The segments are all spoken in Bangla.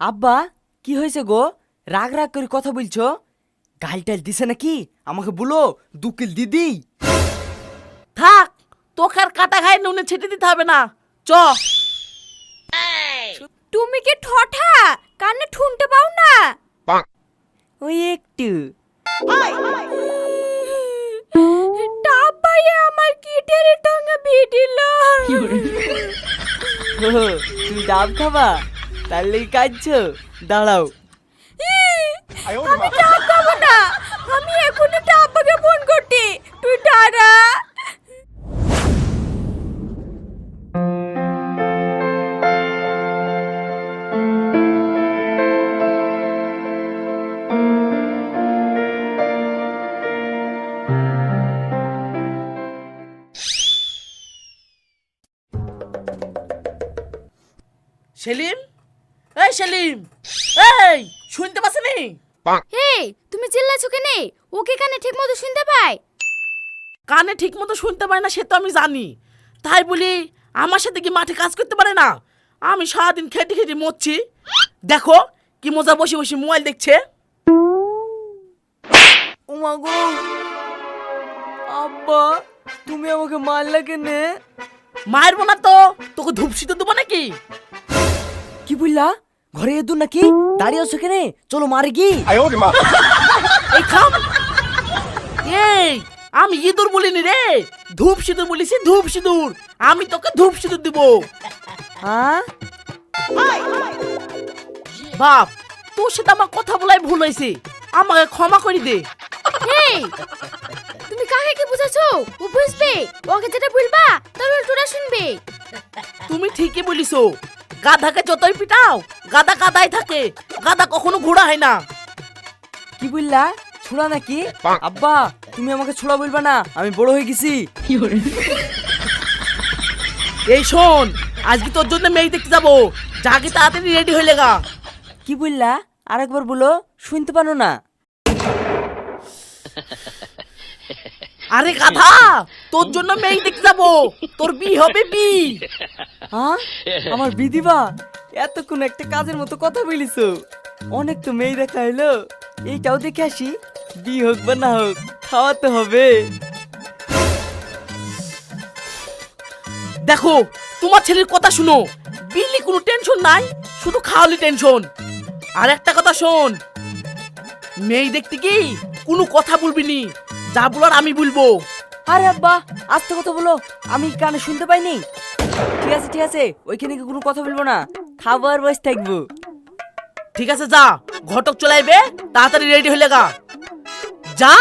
আব্বা কি হয়েছে গো? রাগ রাগ করে কথা বলছো? গাল টাল দিছে নাকি? আমাকে বলো দুকিল দিদি। থাক তোকে আর কাটা খায় নুনে ছেটে দিতে হবে না। চ। তুমি কি ঠঠা কানে ঠুনতে পাও না? ওই একটু। টাপাইয়ে আমার কিটের টঙ্গে ভিডিল। ও, তুমি ডাব খাবা? তাহলে কাঁদছো দাঁড়াও। আমি খাব না। আমি এখনই টাপাকে ফোন করতে তুই দাঁড়া। সেলিম? এই সেলিম এই শুনতে পাচ্ছি এই তুমি চিল্লাছো কেনে? ওকে কানে ঠিক মতো শুনতে পায়? কানে ঠিক মতো শুনতে পায় না সে তো আমি জানি। তাই বলি আমার সাথে কি মাঠে কাজ করতে পারে না? আমি সারাদিন খেটে খেটে মরছি। দেখো কি মজা বসে বসে মোবাইল দেখছে। উমা গো। আব্বা তুমি আমাকে মারলা কেনে? মারবো না তো তোকে ধূপসিতে দেবো নাকি? কি বললা? ঘরে এদুর নাকি দাঁড়িয়ে আছো কেনে চলো মারে কি এই খাম এই আমি ইঁদুর বলিনি রে ধূপ সিঁদুর বলিছি ধূপ সিঁদুর আমি তোকে ধূপ সিঁদুর দিব হ্যাঁ বাপ তোর সাথে আমার কথা বলাই ভুল হয়েছে আমাকে ক্ষমা করে দে এই তুমি কাকে কি বুঝাছো ও বুঝবে? ওকে যেটা বলবা তার উল্টোটা শুনবে। তুমি ঠিকই বলিছো। গাধাকে যতই পিটাও গাদা কাদাই থাকে গাদা কখনো ঘোড়া হয় না। কি বললা? ছোড়া নাকি? আব্বা তুমি আমাকে ছোড়া বলবা না আমি বড় হয়ে গেছি। এই শোন আজকে তোর জন্য মেয়ে দেখতে যাব। যাকে তাড়াতাড়ি রেডি হয়ে লেগা কি বললা? আরেকবার বলো শুনতে পারো না। আরে গাধা তোর জন্য মেয়ে দেখতে যাব। তোর বি হবে বি। হ্যাঁ আমার বিদিবা এতক্ষণ একটা কাজের মতো কথা বলিছো অনেক তো মেয়ে দেখা হলো এইটাও দেখে আসি বি হোক বা না হোক খাওয়াতে হবে। দেখো তোমার ছেলের কথা শুনো। বিলি কোনো টেনশন নাই শুধু খাওয়ালি টেনশন। আর একটা কথা শোন মেয়ে দেখতে কি কোনো কথা বলবি নি? যা বলার আমি বলব। আরে আব্বা আস্তে কথা বলো। আমি কানে শুনতে পাইনি? ঠিক আছে ঠিক আছে ওইখানে কি কোনো কথা বলব না? খাব আর বসে থাকব। ঠিক আছে যা। ঘটক চলে আইবে তাড়াতাড়ি রেডি হয়ে লেগা যা।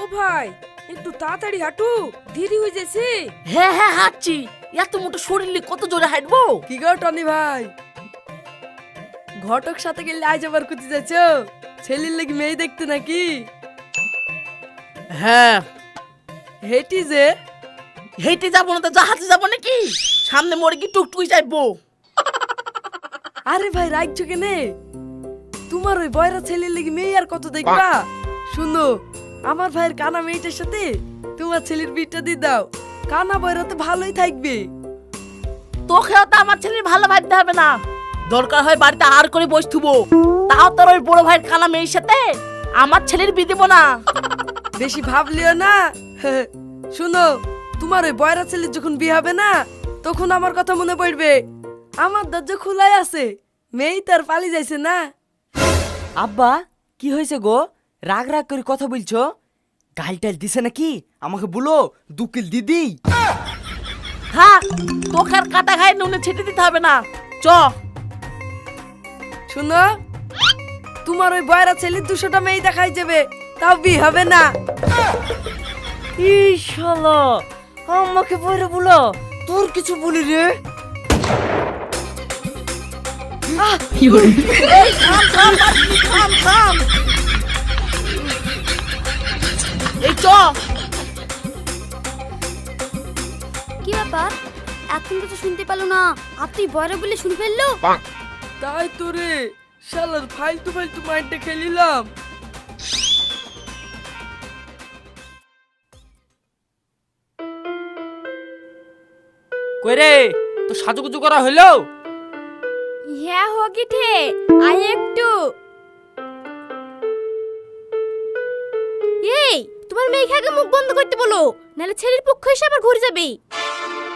ও ভাই একটু তাড়াতাড়ি হাঁটু দেরি হয়ে যাচ্ছে। হ্যাঁ হ্যাঁ হাঁটছি। এত মোটো শরীর নিয়ে কত জোরে হাঁটবো? কি গো টনি ভাই? ঘটক সাথে গেলে আজ আবার কুতি যাচ্ছ? ছেলের লাগি মেয়ে দেখতে নাকি? হ্যাঁ। হেঁটি যে। হেঁটে যাব না তো জাহাজে যাব নাকি? সামনে মরে কি টুকটুকি যাইবো আরে ভাই রাখছো কেনে? তোমার ওই বয়রা ছেলের লাগি মেয়ে আর কত দেখবা? শুনো আমার ভাইয়ের কানা মেয়েটার সাথে তোমার ছেলের বিটটা দিয়ে দাও। কানা বয়রা তো ভালোই থাকবে। তোকে তো আমার ছেলের ভালো ভাবতে হবে না। দরকার হয় বাড়িতে আর করে বসে থুবো। তাও তোর ওই বড় ভাইয়ের কালা মেয়ের সাথে? আমার ছেলের বিয়ে দেবো না। বেশি ভাবলিও না। শুনো তোমার ওই বয়রা ছেলের যখন বিয়ে হবে না তখন আমার কথা মনে পড়বে। আমার দরজা খোলাই আছে। মেয়ে তার পালি যাইছে না। আব্বা কি হয়েছে গো? রাগ রাগ করে কথা বলছো? গাল টাল দিছে নাকি? আমাকে বলো দুকিল দিদি হ্যাঁ তোকে আর কাটা খায় নুনে ছেটে দিতে হবে না। চ। শুনো তোমার ওই বয়রা ছেলে দুশোটা মেয়ে দেখাই যাবে তাও বি হবে না। ইশালা আমাকে বলে বলো তোর কিছু বলি রে। এই থাম থাম থাম থাম। কি ব্যাপার? এখন কিছু শুনতে পেল না। বলে শুনে ফেলল তাই তো রে। মাইন্ডে খেলিলাম। কই রে তো সাজুগুজু করা হইল? হ্যাঁ হগিঠে। আই একটু। তোমার মেয়েকে আগে মুখ বন্ধ করতে বলো নাহলে ছেলের পক্ষ এসে আবার ঘুরে যাবে।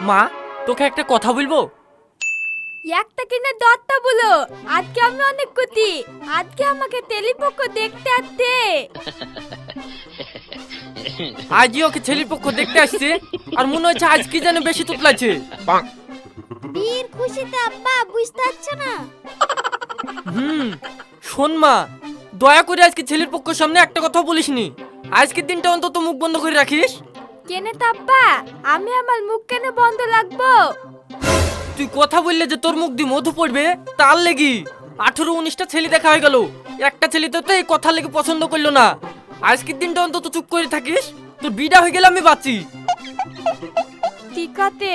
মা তোকে একটা কথা বলব? একটা কিনে দত্তা বলো আজকে আমি অনেক আজকে আমাকে তেলিপক্ষ দেখতে আসতে আজই ওকে ছেলের পক্ষ দেখতে আসছে আর মনে হচ্ছে আজ কি যেন বেশি তুতলাছে বীর খুশিতে আব্বা বুঝতে পারছ না। হুম শোন মা দয়া করে আজকে ছেলের পক্ষ সামনে একটা কথা বলিসনি। আজকের দিনটা অন্তত মুখ বন্ধ করে রাখিস। কেনে তাপ্পা? আমি আমার মুখ কেন বন্ধ লাগবো তুই কথা বললে যে তোর মুখ দিয়ে মধু পড়বে তার লেগি। আঠেরো উনিশটা ছেলে দেখা হয়ে গেল। একটা ছেলে তো এই কথা লেগে পছন্দ করল না। আজকের দিনটা অন্তত চুপ করে থাকিস। তোর বিটা হয়ে গেলে আমি বাঁচি। ঠিক আছে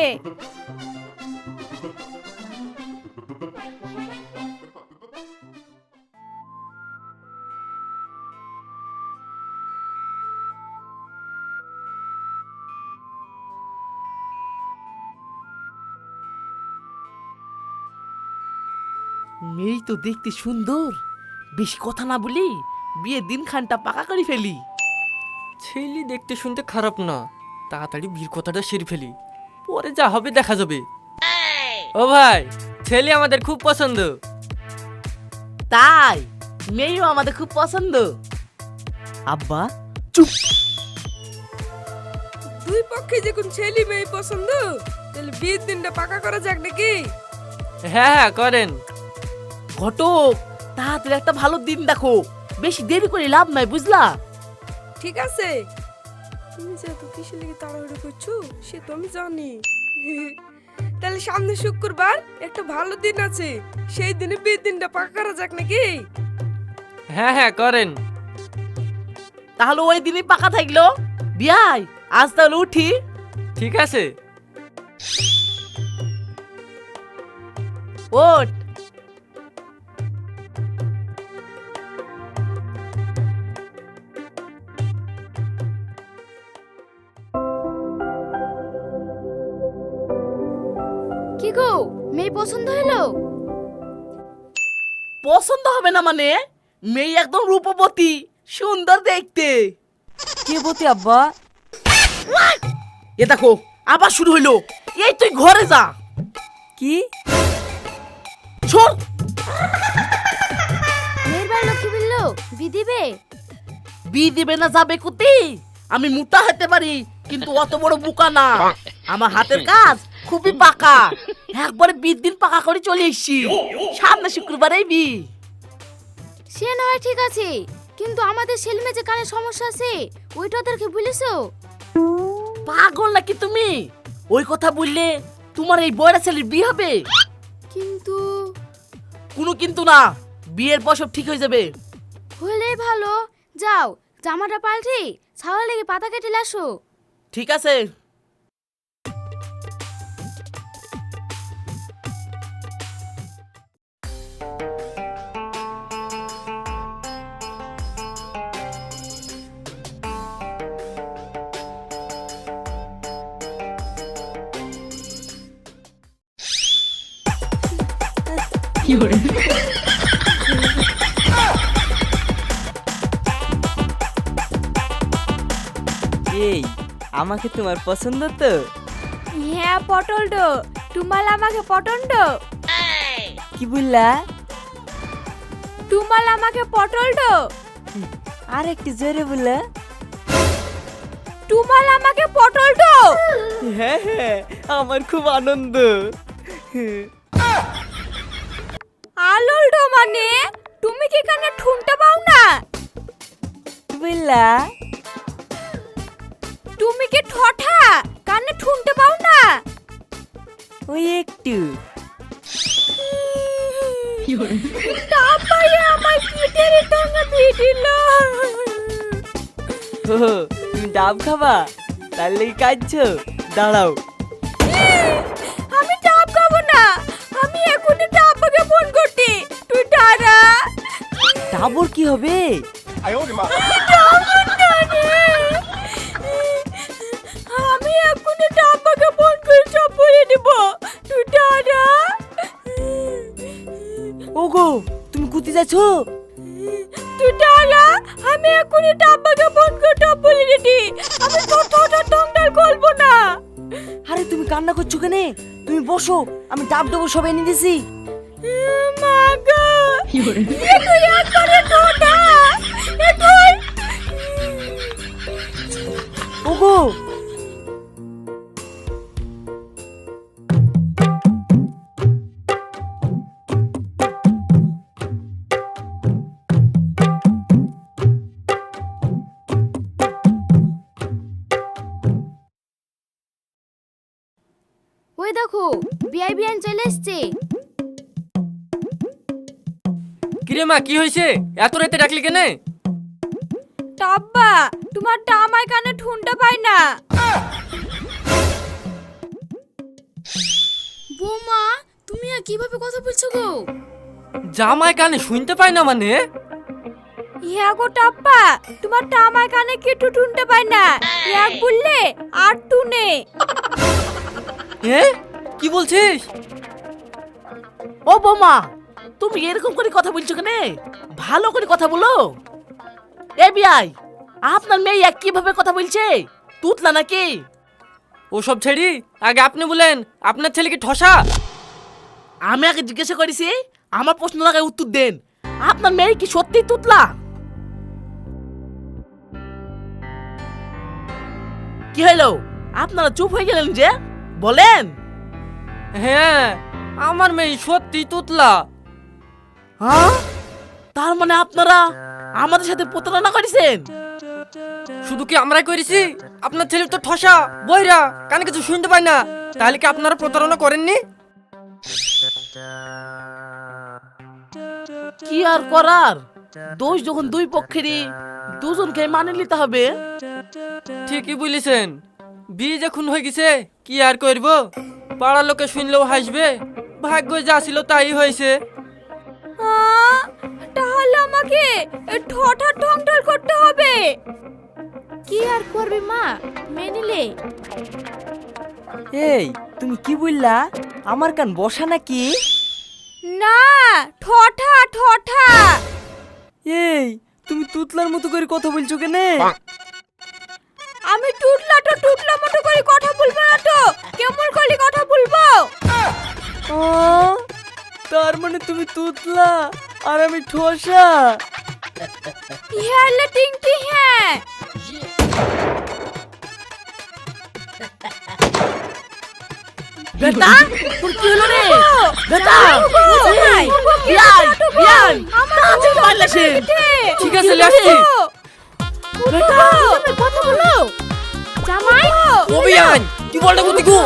মেয়ে তো দেখতে সুন্দর। বেশি কথা না বলি বিয়ের দিন খানটা পাকা করে ফেলি। ছেলে দেখতে শুনতে খারাপ না। তাড়াতাড়ি বীর কথাটা সেরে ফেলি। পরে যা হবে দেখা যাবে। ও ভাই ছেলে আমাদের খুব পছন্দ। তাই মেয়েও আমাদের খুব পছন্দ। আব্বা চুপ। দুই পক্ষে যখন ছেলে মেয়ে পছন্দ তাহলে বিয়ের দিনটা পাকা করা যাক নাকি? হ্যাঁ হ্যাঁ করেন। ঘটক তাড়াতাড়ি একটা ভালো দিন দেখো। বেশি দেরি করে লাভ নাই বুঝলা? ঠিক আছে। তুমি যে এত কিসের লেগে তাড়াহুড়ো করছ সে তো আমি জানি। তাহলে সামনে শুক্রবার একটা ভালো দিন আছে। সেই দিনে বিয়ের দিনটা পাকা করা যাক নাকি? হ্যাঁ হ্যাঁ করেন। তাহলে ওই দিনই পাকা থাকল। বিয়াই আজ তাহলে উঠি। ঠিক আছে। ওঠ। কি গো? মেয়ে পছন্দ হলো? পছন্দ হবে না মানে? মেয়ে একদম রূপবতী সুন্দর দেখতে। কে বতে আব্বা? এ দেখো আবার শুরু হইল। এই তুই ঘরে যা। কি? ছোট মেয়ের বাড়ি লক্ষ্মী বলল বি বি দিবে না যাবে কুতি। আমি মোটা হতে পারি কিন্তু অত বড় বুকা না। আমার হাতের কাজ খুবই পাকা। একবারে বিশ দিন পাকা করে চলে এসছি। সামনে শুক্রবারে বি সে নয় ঠিক আছে। কিন্তু আমাদের ছেলে যে কানে সমস্যা আছে ওইটা ওদেরকে বলেছ? পাগল নাকি তুমি? ওই কথা বললে তোমার এই বয়রা ছেলের বিয়ে হবে। কিন্তু কোনো কিন্তু না বিয়ের পর সব ঠিক হয়ে যাবে। হলেই ভালো। যাও জামাটা পাল্টে ছাওয়ার লেগে পাতা কেটে লাসো। ঠিক আছে। এই আমাকে তোমার পছন্দ তো? হ্যাঁ পটল ডো তুমাল আমাকে পটন্ড কি বললা? তুমাল আমাকে পটল ডো আর একটু জোরে বললা তুমাল আমাকে পটল ডো হ্যাঁ হ্যাঁ আমার খুব আনন্দ। আলুল মানে? তুমি কি কানে ঠুনটা পাও না? বললা। তুমি কি ঠঠা কানে ঠুনতে পাও না? ওই একটু। আমার পিঠের ভিডিল ও তুমি ডাব খাবা? তার লেগে কাঁদছো? দাঁড়াও। বাবুর কি হবে? আমি এখনই টাব্বাকে ফোন করে সব বলে দেব। তুই দাঁড়া ওগো তুমি কুতি যাচ্ছ? তুই দাঁড়া আমি এখনই টাব্বাকে ফোন করে সব বলে দিদি আমি তোর কথা দণ্ডাল না। আরে তুমি কান্না করছ কেন? তুমি বসো আমি ডাব দেবো সব এনে দিছি। মা গো। ওগো। ওই দেখো বিআই বিআইন চলে এসছে। কিরে মা কি হয়েছে? এত রাতে ডাকলি কেনে? টাব্বা তোমার টামায় কানে ঠুনটা পাই না? বৌমা তুমি আর কীভাবে কথা বলছো গো? জামাই কানে শুনতে পাই না মানে? ইয়া গো টাপ্পা তোমার টামায় কানে কেটু ঠুনতে পাই না? এক বললে আর টুনে। এ? কি বলছিস? ও বৌমা তুমি এরকম করে কথা বলছো কেন? ভালো করে কথা বলো। এ বিয়াই আপনার মেয়ে কীভাবে কথা বলছে? তুতলা নাকি? ওসব ছেড়ি আগে আপনি বলেন আপনার ছেলে কি ঠসা? আমি আগে জিজ্ঞাসা করেছি আমার প্রশ্ন আগে উত্তর দেন। আপনার মেয়ে কি সত্যি তুতলা? কি হইল আপনারা চুপ হয়ে গেলেন যে? বলেন। হ্যাঁ আমার মেয়ে সত্যি তুতলা। হ্যাঁ? তার মানে আপনারা আমাদের সাথে প্রতারণা করেছেন? শুধু কি আমরাই করেছি আপনার ছেলে তো ঠসা বইরা কানে কিছু শুনতে পায় না। তাহলে কি আপনারা প্রতারণা করেননি? কি আর করার? দোষ যখন দুই পক্ষেরই দুজনকে মানে নিতে হবে। ঠিকই বলেছেন। বিয়ে যখন হয়ে গেছে কি আর করব? পাড়ার লোকে শুনলেও হাসবে। ভাগ্য যা ছিল তাই হয়েছে। আ, তাহলে আমাকে ঠঠা ঠংঠল করতে হবে। কি আর করবে মা? মেনিলে এই তুমি কি বললা? আমার কান বসা নাকি? না ঠঠা ঠঠা এই তুমি তুতলার মতো করে কথা বলছো কেন? আমি টুটলা তো টুটলা মতো করে কথা বলব না তো। কেমন করে কথা বলব? তার মানে তুমি তুতলা? আর আমি ঠোসা। হ্যাঁ টিংকি হ্যাঁ। বেটা তোর কি হলো রে? বেটা তাড়াতাড়ি সে ঠিক আছে বেটা কথা বলো। জামাই। কি বুদ্ধি গো।